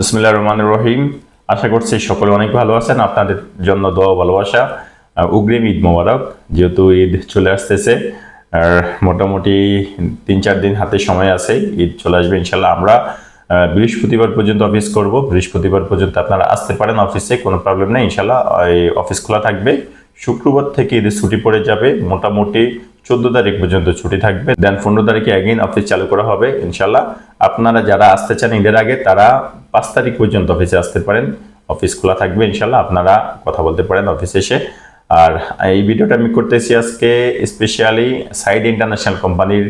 বিসমিল্লাহ রহমান রহিম। আশা করছি সকলে অনেক ভালো আছেন। আপনাদের জন্য দোয়া ভালোবাসা। উগ্রিম ঈদ মোবারক, যেহেতু ঈদ চলে আসতেছে, আর মোটামুটি তিন চার দিন হাতে সময় আছে, ঈদ চলে আসবে ইনশাল্লাহ আমরা বৃহস্পতিবার পর্যন্ত অফিস করব। বৃহস্পতিবার পর্যন্ত আপনারা আসতে পারেন অফিসে, কোনো প্রবলেম নেই ইনশাল্লাহ অফিস খোলা থাকবে। শুক্রবার থেকে ঈদের ছুটি পড়ে যাবে। মোটামুটি চোদ্দ তারিখ পর্যন্ত ছুটি থাকবে। দেন পনেরো তারিখে অ্যাগেন অফিস চালু করা হবে ইনশাল্লাহ আপনারা যারা আসতে চান ঈদের আগে, তারা পাঁচ তারিখ পর্যন্ত অফিসে আসতে পারেন। অফিস খোলা থাকবে ইনশাল্লাহ আপনারা কথা বলতে পারেন অফিসে এসে। আর এই ভিডিওটা আমি করতেছি আজকে স্পেশালি সাইড ইন্টারন্যাশনাল কোম্পানির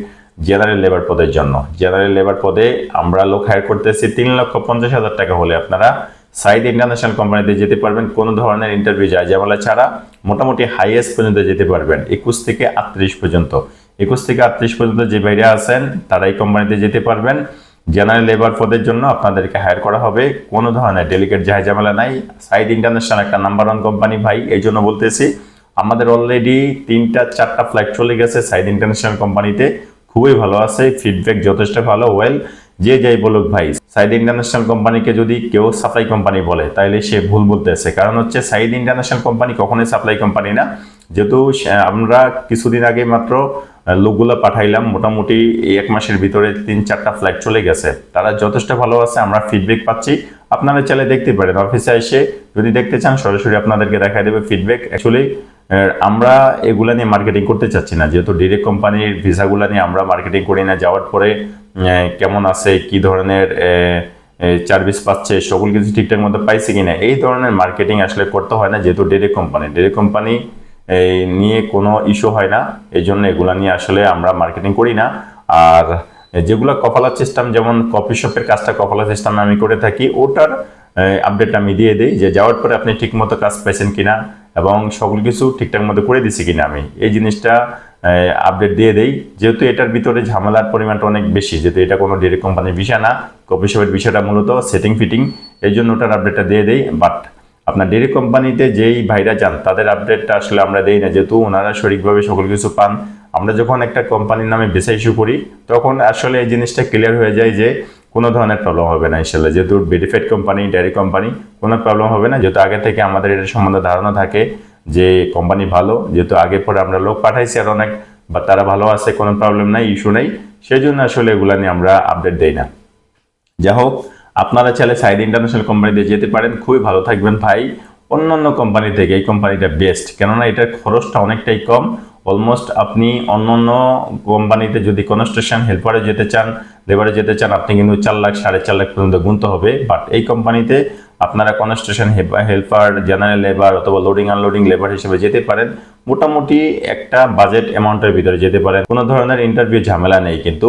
জেনারেল লেবার পদের জন্য। জেনারেল লেবার পদে আমরা লোক হায়ার করতেছি তিন লক্ষ পঞ্চাশ হাজার টাকা হলে আপনারা সাইড ইন্টারন্যাশনাল কোম্পানিতে যেতে পারবেন কোনো ধরনের ইন্টারভিউ যায় যেমন ছাড়া মোটামুটি হাইয়েস্ট পর্যন্ত যেতে পারবেন, একুশ থেকে আটত্রিশ পর্যন্ত। একুশ থেকে আটত্রিশ পর্যন্ত যে বাইরে আছেন, তারা এই কোম্পানিতে যেতে পারবেন। জেনারেল লেবার পদের জন্য আপনাদেরকে হায়ার করা হবে। কোনো ধরনের ডেলিগেট জাহাজ ঝামেলা নাই। সাইড ইন্টারন্যাশনাল একটা নাম্বার ওয়ান কোম্পানি ভাই, এই জন্য বলতেছি, আমাদের অলরেডি তিনটা, চারটা ফ্লাইট চলে গেছে সাইড ইন্টারন্যাশনাল কোম্পানিতে। খুবই ভালো আছে ফিডব্যাক যথেষ্ট ভালো ওয়েল যে যাই বলুক ভাই সাইড ইন্টারন্যাশনাল কোম্পানিকে যদি কেউ সাপ্লাই কোম্পানি বলে তাহলে সে ভুল বলতেছে কারণ হচ্ছে সাইড ইন্টারন্যাশনাল কোম্পানি কখনোই সাপ্লাই কোম্পানি না। যেহেতু আমরা কিছুদিন আগে মাত্র লোকগুলো পাঠাইলাম, মোটামুটি এক মাসের ভিতরে তিন চারটা ফ্লাইট চলে গেছে। তারা যথেষ্ট ভালো আছে, আমরা ফিডব্যাক পাচ্ছি। আপনারা চাইলে দেখতে পারেন। অফিসে এসে যদি দেখতে চান, সরাসরি আপনাদেরকে দেখা দেবে ফিডব্যাক অ্যাকচুয়ালি আমরা এগুলা নিয়ে মার্কেটিং করতে চাচ্ছি না। যেহেতু ডিরেক্ট কোম্পানির ভিসাগুলো নিয়ে আমরা মার্কেটিং করি না, যাওয়ার পরে কেমন আছে, কি ধরনের সার্ভিস পাচ্ছে, সকল কিছু ঠিকঠাক মতো পাইছে কিনা, এই ধরনের মার্কেটিং আসলে করতে হয় না, যেহেতু ডিরেক্ট কোম্পানি ডিরেক্ট কোম্পানি নিয়ে কোনো ইস্যু হয় না এই জন্য এগুলা নিয়ে আসলে আমরা মার্কেটিং করি না। আর যেগুলো কপালা সিস্টেম যেমন কফি শপের কাজটা কপালা সিস্টেম আমি করে থাকি, ওটার আপডেট আমি দিয়ে দিই, যে যাওয়ার পরে আপনি ঠিকমতো কাজ পেয়েছেন কিনা এবং সকল কিছু ঠিকঠাক মতো করে দিছি কিনা আমি। এই জিনিসটা আপডেট দিয়ে দেই। যেহেতু এটার ভিতরে ঝামেলার পরিমাণটা অনেক বেশি, যেহেতু এটা কোনো ডিরেক্ট কোম্পানির বিষয় না, কপি শপের বিষয়টা মূলত সেটিং ফিটিং এই জন্য ওটার আপডেটটা দিয়ে দেই। বাট আপনার ডেরি কোম্পানিতে যেই ভাইরা যান, তাদের আপডেটটা আসলে আমরা দেই না। যেহেতু ওনারা সঠিকভাবে সকল কিছু পান, আমরা যখন একটা কোম্পানির নামে বেসা ইস্যু করি, তখন আসলে এই জিনিসটা ক্লিয়ার হয়ে যায় যে কোনো ধরনের প্রবলেম হবে না, ইনশাল্লাহ। যেহেতু বেনিফিট কোম্পানি ডেয়ারি কোম্পানি কোনো প্রবলেম হবে না। যেহেতু আগে থেকে আমাদের এটার সম্বন্ধে ধারণা থাকে যে কোম্পানি ভালো, যেহেতু আগে পরে আমরা লোক পাঠাইছি আর অনেক বা তারা ভালো আছে, কোনো প্রবলেম নাই ইস্যু নেই। সেই জন্য আসলে এগুলা নিয়ে আমরা আপডেট দেই না। যাই হোক, আপনারা চাইলে সাইড ইন্টারন্যাশনাল কোম্পানিতে যেতে পারেন। খুবই ভালো থাকবেন ভাই। অন্যান্য কোম্পানি থেকে এই কোম্পানিটা বেস্ট কেননা এটার খরচটা অনেকটাই কম। অলমোস্ট আপনি অন্য অন্য কোম্পানিতে যদি কনস্ট্রাকশন হেল্পারে যেতে চান, লেবারে যেতে চান, আপনি কিন্তু চার লাখ, সাড়ে চার লাখ পর্যন্ত গুনতে হবে। বাট এই কোম্পানিতে আপনারা কনস্ট্রাকশন হেল্পার, জেনারেল লেবার অথবা লোডিং আনলোডিং লেবার হিসেবে যেতে পারেন। মোটামুটি একটা বাজেট অ্যামাউন্টের ভিতরে যেতে পারেন। কোনো ধরনের ইন্টারভিউ ঝামেলা নেই কিন্তু।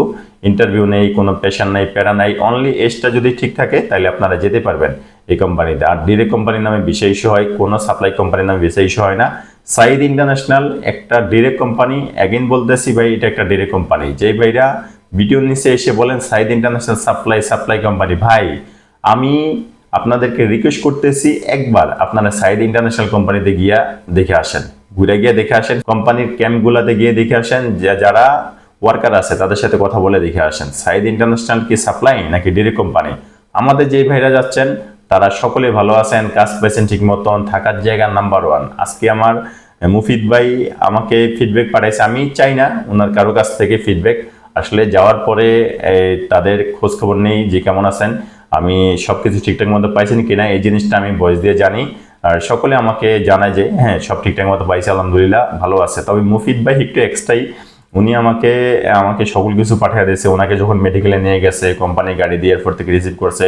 ইন্টারভিউ নেই, কোনো পেশার নেই, প্যারা নাই অনলি এজটা যদি ঠিক থাকে তাহলে আপনারা যেতে পারবেন। এই কোম্পানিতে আর ডিরেক্ট কোম্পানির নামে বিশেষ ইস্যু হয়, কোনো সাপ্লাই কোম্পানির নামে বিশেষ ইস্যু হয় না। সাইদ ইন্টারন্যাশনাল একটা ডিরেক্ট কোম্পানি অ্যাগেন বলতেছি ভাই, এটা একটা ডিরেক্ট কোম্পানি যেই ভাইরা ভিডিওর নিচে এসে বলেন Saeed international supply supply company ভাই, আমি আপনাদেরকে রিকোয়েস্ট করতেছি একবার আপনারা সাইদ ইন্টারন্যাশনাল কোম্পানিতে গিয়া দেখে আসেন। ঘুরে গিয়ে দেখে আসেন কোম্পানির ক্যাম্পগুলোতে গিয়ে দেখে আসেন যারা ওয়ার্কার আছে, তাদের সাথে কথা বলে দেখে আসেন। সাইদ ইন্টারন্যাশনাল কি সাপ্লাই নাকি ডিরেক্ট কোম্পানি? আমাদের যেই ভাইরা যাচ্ছেন, তারা সকলে ভালো আছেন, কাজ পেয়েছেন ঠিক মতন, থাকার জায়গা নাম্বার ওয়ান আজকে আমার মুফিদ ভাই আমাকে ফিডব্যাক পাঠাইছে, আমি চাই না ওনার কারও কাছ থেকে ফিডব্যাক আসলে যাওয়ার পরে তাদের খোঁজ খবর নেই যে কেমন আছেন। আমি সব কিছু ঠিকঠাক মতো পাইছেন কিনা, এই জিনিসটা আমি ভয়েস দিয়ে জানি। আর সকলে আমাকে জানায় যে হ্যাঁ সব ঠিকঠাক মতো পাইছে, আলহামদুলিল্লাহ, ভালো আছে। তবে মুফিদ ভাই একটু এক্সট্রাই উনি আমাকে আমাকে সকল কিছু পাঠিয়ে দিয়েছে। ওনাকে যখন মেডিকেলে নিয়ে গেছে কোম্পানি গাড়ি দিয়ে এয়ারপোর্ট থেকে রিসিভ করছে,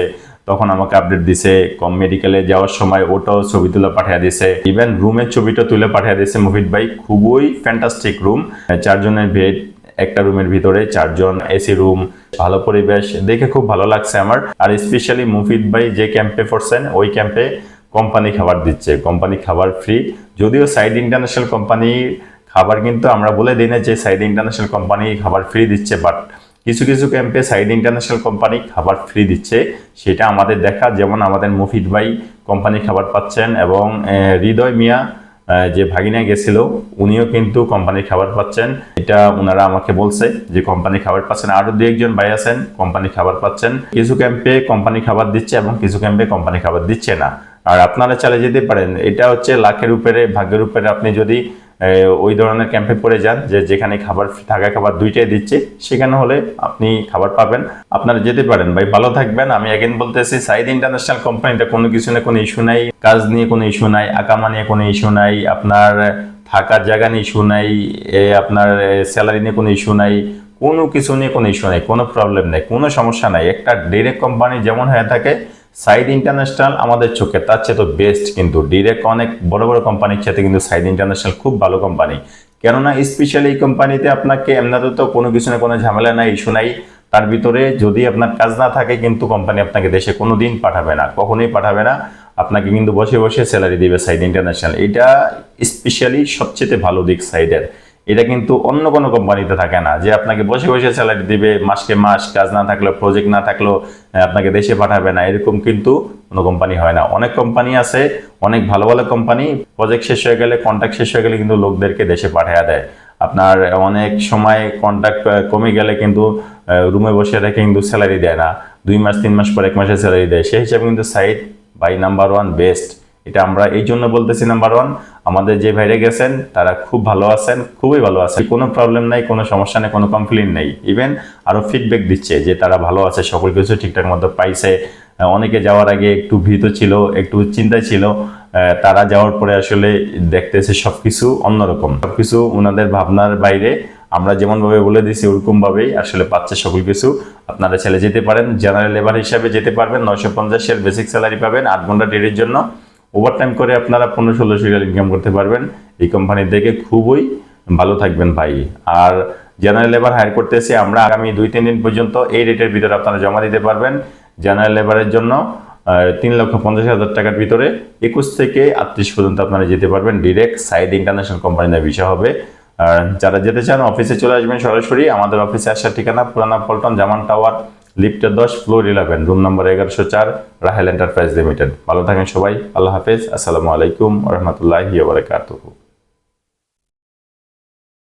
তখন আমাকে আপডেট দিছে কম মেডিকেলে যাওয়ার সময় ওটাও ছবি তুলে পাঠিয়ে দিছে ইভেন রুমের ছবিটা তুলে পাঠিয়ে দিয়েছে মুফিদ ভাই। খুবই ফ্যান্টাস্টিক রুম চারজনের বেড একটা রুমের ভিতরে চারজন এসি রুম ভালো পরিবেশ। দেখে খুব ভালো লাগছে আমার। আর স্পেশালি মুফিদ ভাই যে ক্যাম্পে পড়ছেন, ওই ক্যাম্পে কোম্পানি খাবার দিচ্ছে। কোম্পানি খাবার ফ্রি যদিও সাইড ইন্টারন্যাশনাল কোম্পানির খাবার কিন্তু আমরা বলে দিই না যে সাইড ইন্টারন্যাশনাল কোম্পানি খাবার ফ্রি দিচ্ছে বাট কিছু কিছু ক্যাম্পে সাইড ইন্টারন্যাশনাল কোম্পানি খাবার ফ্রি দিচ্ছে। সেটা আমাদের দেখা, যেমন আমাদের মুফিদ ভাই কোম্পানি খাবার পাচ্ছেন এবং হৃদয় মিয়া যে ভাগিনা গেছিল, উনিও কিন্তু কোম্পানির খাবার পাচ্ছেন। এটা ওনারা আমাকে বলছে যে কোম্পানির খাবার পাচ্ছেন। আরও দু একজন ভাই আছেন কোম্পানির খাবার পাচ্ছেন। কিছু ক্যাম্পে কোম্পানি খাবার দিচ্ছে এবং কিছু ক্যাম্পে কোম্পানি খাবার দিচ্ছে না। আর আপনারা চালিয়ে যেতে পারেন। এটা হচ্ছে লাখের উপরে ভাগ্যের উপরে। আপনি যদি ওই ধরনের ক্যাম্পে পড়ে যান যে যেখানে খাবার থাকা খাবার দুইটাই দিচ্ছে। সেখানে হলে আপনি খাবার পাবেন। আপনারা যেতে পারেন ভাই, ভালো থাকবেন। আমি এগেন বলতেছি সাইদ ইন্টারন্যাশনাল কোম্পানিতে কোনো কিছু নিয়ে কোনো ইস্যু নাই। কাজ নিয়ে কোনো ইস্যু নাই, আকামা নিয়ে কোনো ইস্যু নাই, আপনার থাকার জায়গা নিয়ে ইস্যু নাই আপনার স্যালারি নিয়ে কোনো ইস্যু নাই, কোনো কিছু নিয়ে কোনো ইস্যু নাই, কোনো প্রবলেম নেই, কোনো সমস্যা নাই। একটা ডিরেক্ট কোম্পানি যেমন হয়ে থাকে সাইড ইন্টারন্যাশনাল আমাদের চোখে, তার চেয়ে তো বেস্ট কিন্তু ডিরেক্ট অনেক বড় বড় কোম্পানির সাথে কিন্তু সাইড ইন্টারন্যাশনাল খুব ভালো কোম্পানি কেননা স্পেশালি এই কোম্পানিতে আপনাকে এমনিতে তো কোনো কিছু না কোনো ঝামেলা নাই ইস্যু নাই। তার ভিতরে যদি আপনার কাজ না থাকে কিন্তু কোম্পানি আপনাকে দেশে কোনো দিন পাঠাবে না, কখনোই পাঠাবে না। আপনাকে কিন্তু বসে বসে স্যালারি দিবে সাইড ইন্টারন্যাশনাল এটা স্পেশালি সবচেয়ে ভালো দিক সাইডের এটা কিন্তু অন্য কোনো কোম্পানিতে থাকে না। যে আপনাকে বসে বসে স্যালারি দিবে, মাসকে মাস কাজ না থাকলেও প্রজেক্ট না থাকলেও আপনাকে দেশে পাঠাবে না। এরকম কিন্তু কোনো কোম্পানি হয় না। অনেক কোম্পানি আছে, অনেক ভালো ভালো কোম্পানি প্রজেক্ট শেষ হয়ে গেলে কন্ট্রাক্ট শেষ হয়ে গেলে কিন্তু লোকদেরকে দেশে পাঠিয়ে দেয়। আপনার অনেক সময় কন্ট্রাক্ট কমে গেলে কিন্তু রুমে বসে রেখে কিন্তু স্যালারি দেয় না। দুই মাস, তিন মাস পর এক মাসের স্যালারি দেয়। সেই হিসাবে কিন্তু সাইড বাই নাম্বার ওয়ান বেস্ট এটা আমরা এই জন্য বলতেছি নাম্বার ওয়ান আমাদের যে ভাইরে গেছেন, তারা খুব ভালো আছেন, খুবই ভালো আছেন। কোনো প্রবলেম নাই, কোনো সমস্যা নেই, কোনো কমপ্লেন নেই। ইভেন আরও ফিডব্যাক দিচ্ছে যে তারা ভালো আছে, সকল কিছু ঠিকঠাক মতো পাইছে। অনেকে যাওয়ার আগে একটু ভীত ছিল, একটু চিন্তায় ছিল। তারা যাওয়ার পরে আসলে দেখতেছে সব কিছু অন্যরকম। সব কিছু ওনাদের ভাবনার বাইরে। আমরা যেমনভাবে বলে দিছি, ওরকমভাবেই আসলে পাচ্ছে সকল কিছু। আপনারা ছেলে যেতে পারেন জেনারেল লেবার হিসাবে যেতে পারবেন, নয়শো পঞ্চাশের বেসিক স্যালারি পাবেন, আট ঘণ্টা ডেটের জন্য। ওভারটাইম করে আপনারা পনেরো ষোলোশো টাকা ইনকাম করতে পারবেন। এই কোম্পানি থেকে খুবই ভালো থাকবেন ভাই। আর জেনারেল লেবার হায়ার করতেছি আমরা আগামী দুই, তিন দিন পর্যন্ত এই রেটের ভিতরে আপনারা জমা দিতে পারবেন। জেনারেল লেবারের জন্য তিন লক্ষ পঞ্চাশ হাজার টাকার ভিতরে একুশ থেকে আটত্রিশ পর্যন্ত আপনারা যেতে পারবেন। ডিরেক্ট সাইড ইন্টারন্যাশনাল কোম্পানিতে বিষয় হবে। আর যারা যেতে চান অফিসে চলে আসবেন সরাসরি। আমাদের অফিসে আসার ঠিকানা পুরানা পল্টন জামান টাওয়ার লিফটের দশ, ফ্লোর ইলেভেন, রুম নম্বর এগারোশো চার, রাহেল এন্টারপ্রাইজ লিমিটেড। ভালো থাকেন সবাই, আল্লাহ হাফেজ, আসসালামু আলাইকুম রহমতুল্লাহি বারকাতুহু।